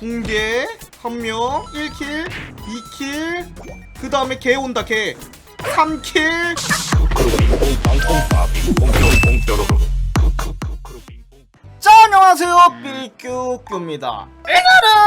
붕괴 한명 1킬 2킬 그 다음에 개 온다 개. 3킬. 자 안녕하세요. 삐규규입니다. 오늘은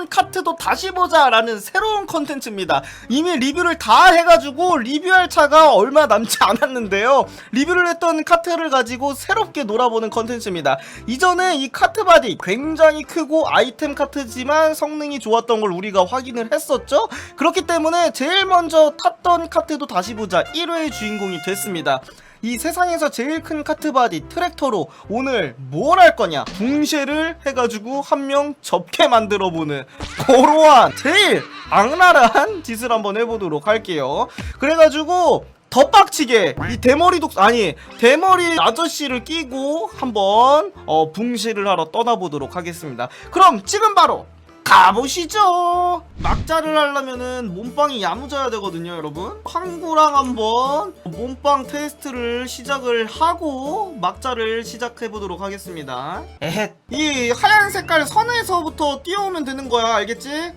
탔던 카트도 다시 보자 라는 새로운 컨텐츠입니다. 이미 리뷰를 다 해가지고 리뷰할 차가 얼마 남지 않았는데요. 리뷰를 했던 카트를 가지고 새롭게 놀아보는 컨텐츠입니다. 이전에 이 카트 바디 굉장히 크고 아이템 카트지만 성능이 좋았던 걸 우리가 확인을 했었죠? 그렇기 때문에 제일 먼저 탔던 카트도 다시 보자. 1회의 주인공이 됐습니다 이 세상에서 제일 큰 카트바디 트랙터로 오늘 뭘 할 거냐? 붕쉐를 해가지고 한 명 접게 만들어보는 고로한 제일 악랄한 짓을 한번 해보도록 할게요. 그래가지고 더 빡치게 이 대머리 독 아니 대머리 아저씨를 끼고 한번 어 붕쉐를 하러 떠나보도록 하겠습니다. 그럼 지금 바로 가보시죠 막자를 하려면은 몸빵이 야무져야 되거든요 여러분 황구랑 한번 몸빵 테스트를 시작을 하고 막자를 시작해보도록 하겠습니다 에헷 이 하얀 색깔 선에서부터 뛰어오면 되는 거야 알겠지?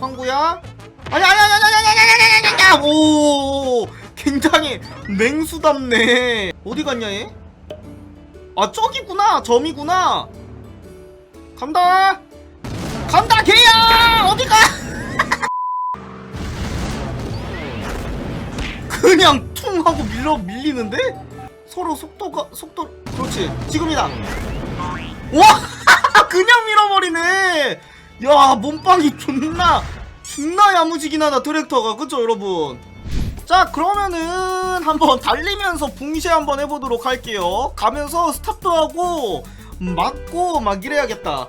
황구야 아니 아니 아니 아니 아니 아니 아니 아니 아니 오 굉장히 맹수답네 어디 갔냐 얘? 아 저기구나 점이구나 간다 간다 개야! 어디가? 그냥 퉁 하고 밀려 밀리는데? 서로 속도가 속도 그렇지. 지금이다. 와! 그냥 밀어버리네! 야 몸빵이 존나 존나 야무지긴 하다 트랙터가. 그쵸 여러분? 자 그러면은 한번 달리면서 붕쉐 한번 해보도록 할게요. 가면서 스탑도 하고 맞고 막 이래야겠다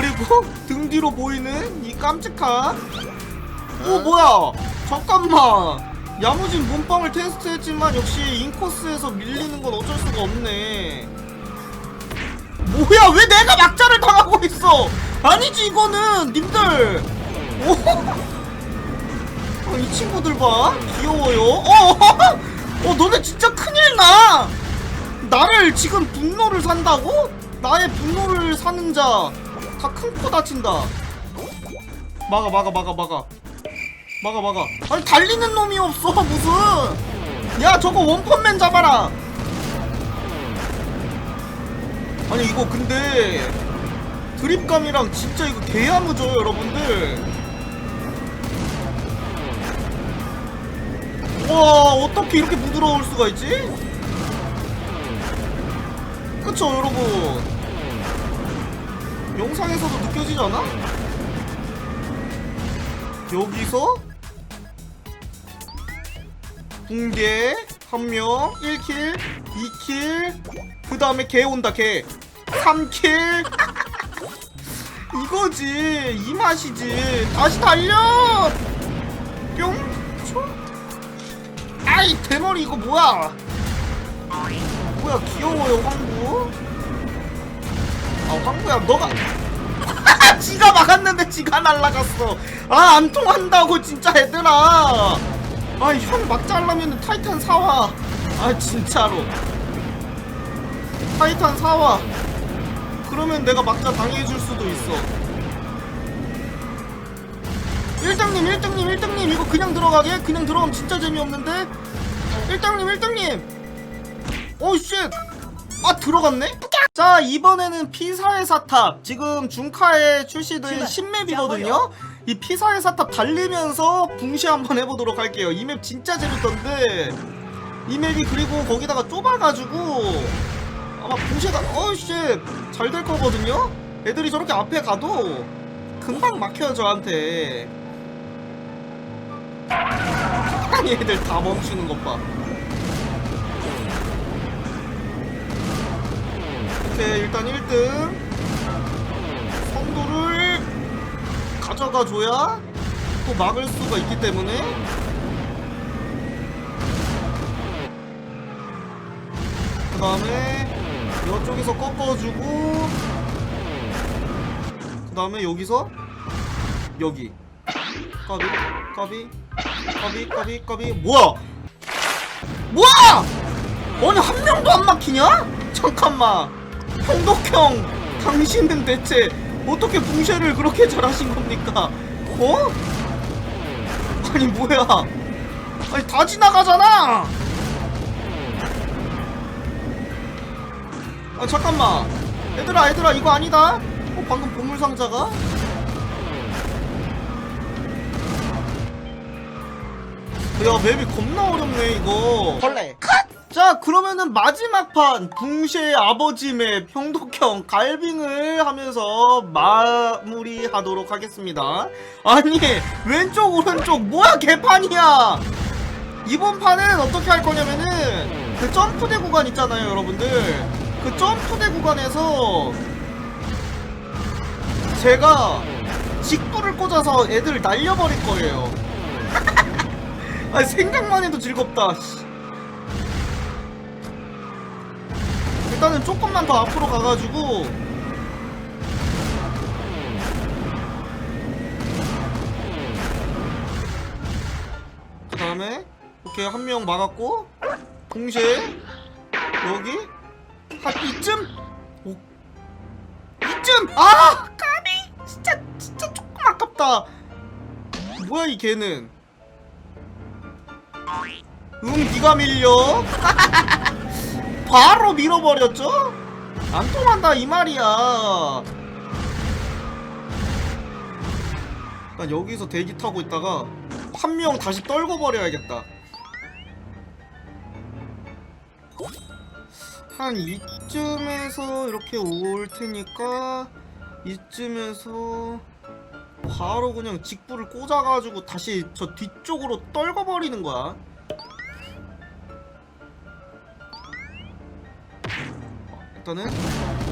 그리고 등 뒤로 보이는 이 깜찍한. 오 뭐야? 잠깐만. 야무진 몸빵을 테스트했지만 역시 인코스에서 밀리는 건 어쩔 수가 없네. 뭐야? 왜 내가 막자를 당하고 있어? 아니지 이거는. 님들. 오? 어, 이 친구들 봐. 귀여워요. 어, 어 너네 진짜 큰일 나. 나를 지금 분노를 산다고? 나의 분노를 사는 자 다 큰 코 다친다. 막아 막아 막아 막아. 막아 막아. 아니 달리는 놈이 없어 무슨? 야 저거 원펀맨 잡아라. 아니 이거 근데 드립감이랑 진짜 이거 개야무져요 여러분들. 와 어떻게 이렇게 부드러울 수가 있지? 그쵸 여러분 영상에서도 느껴지지 않아? 여기서 붕괴 한명 1킬 2킬 그 다음에 개 온다 개. 3킬. 이거지 이 맛이지. 다시 달려! 뿅! 초? 아이 대머리 이거 뭐야? 뭐야 귀여워요 황구 아 황구야 너가 지가 막았는데 지가 날라갔어. 아 안 통한다고 진짜 얘들아. 아현 막자 하려면 타이탄 사와. 아 진짜로. 타이탄 사와. 그러면 내가 막자 당해줄 수도 있어. 1등님 1등님 1등님 이거 그냥 들어가게? 그냥 들어가면 진짜 재미없는데? 1등님 1등님! 오쉣 아 들어갔네? 자 이번에는 피사의 사탑. 지금 중카에 출시된 신맵이거든요. 이 피사의 사탑 달리면서 붕시 한번 해보도록 할게요. 이 맵 진짜 재밌던데. 이 맵이 그리고 거기다가 좁아가지고 아마 붕시가 어씨 잘 될 거거든요? 애들이 저렇게 앞에 가도 금방 막혀요 저한테. 아니 애들 다 멈추는 것봐 오케이 일단 1등. 선두를 가져가 줘야 또 막을 수가 있기 때문에. 그 다음에 이쪽에서 꺾어주고 그 다음에 여기서 여기. 까비 까비 까비 까비 까비. 뭐야? 뭐야? 아니 한 명도 안 막히냐? 잠깐만 형독형 당신은 대체 어떻게 붕쉐를 그렇게 잘하신 겁니까? 어? 아니 뭐야? 아니 다 지나가잖아. 아 잠깐만. 얘들아 얘들아 이거 아니다. 어 방금 보물 상자가? 야 맵이 겁나 어렵네 이거. 벌레 자 그러면은 마지막 판 붕쉐의 아버지 맵 형독형 갈빙을 하면서 마무리하도록 하겠습니다. 아니 왼쪽 오른쪽 뭐야 개판이야! 이번 판은 어떻게 할 거냐면은 그 점프대 구간 있잖아요 여러분들. 그 점프대 구간에서 제가 직구를 꽂아서 애들 날려버릴 거예요. 아니 생각만 해도 즐겁다 일단은 조금만 더 앞으로 가가지고. 그 다음에 오케이 한명 막았고 동시에 여기 한 이쯤? 오 이쯤? 아! 까비! 진짜 진짜 조금 아깝다. 뭐야 이 개는? 응 니가 밀려 바로 밀어버렸죠? 안 통한다 이 말이야. 난 여기서 대기 타고 있다가 한 명 다시 떨궈 버려야겠다. 한 이쯤에서 이렇게 올 테니까 이쯤에서 바로 그냥 직부를 꽂아가지고 다시 저 뒤쪽으로 떨궈 버리는 거야. 일단은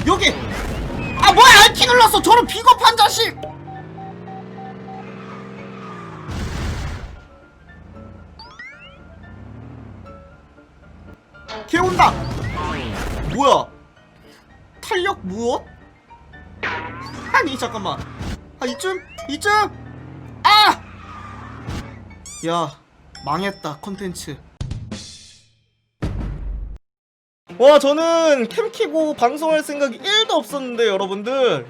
여기! 아 뭐야! 알키 눌렀어! 저런 비겁한 자식! 걔 온다! 뭐야? 탄력 무엇? 아니 잠깐만. 아 이쯤? 이쯤? 아 야 망했다 컨텐츠 와 저는 캠 키고 방송할 생각이 1도 없었는데 여러분들.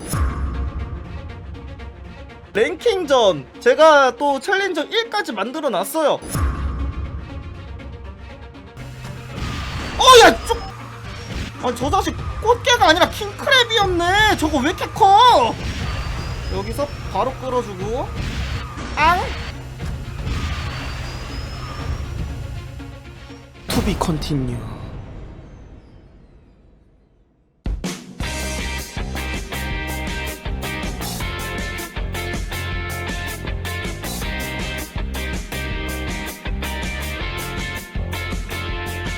랭킹전. 제가 또 챌린저 1까지 만들어 놨어요. 어야 쪽 아니 저 자식 꽃게가 아니라 킹크랩이었네. 저거 왜 이렇게 커? 여기서 바로 끌어주고. 앙. 투비 컨티뉴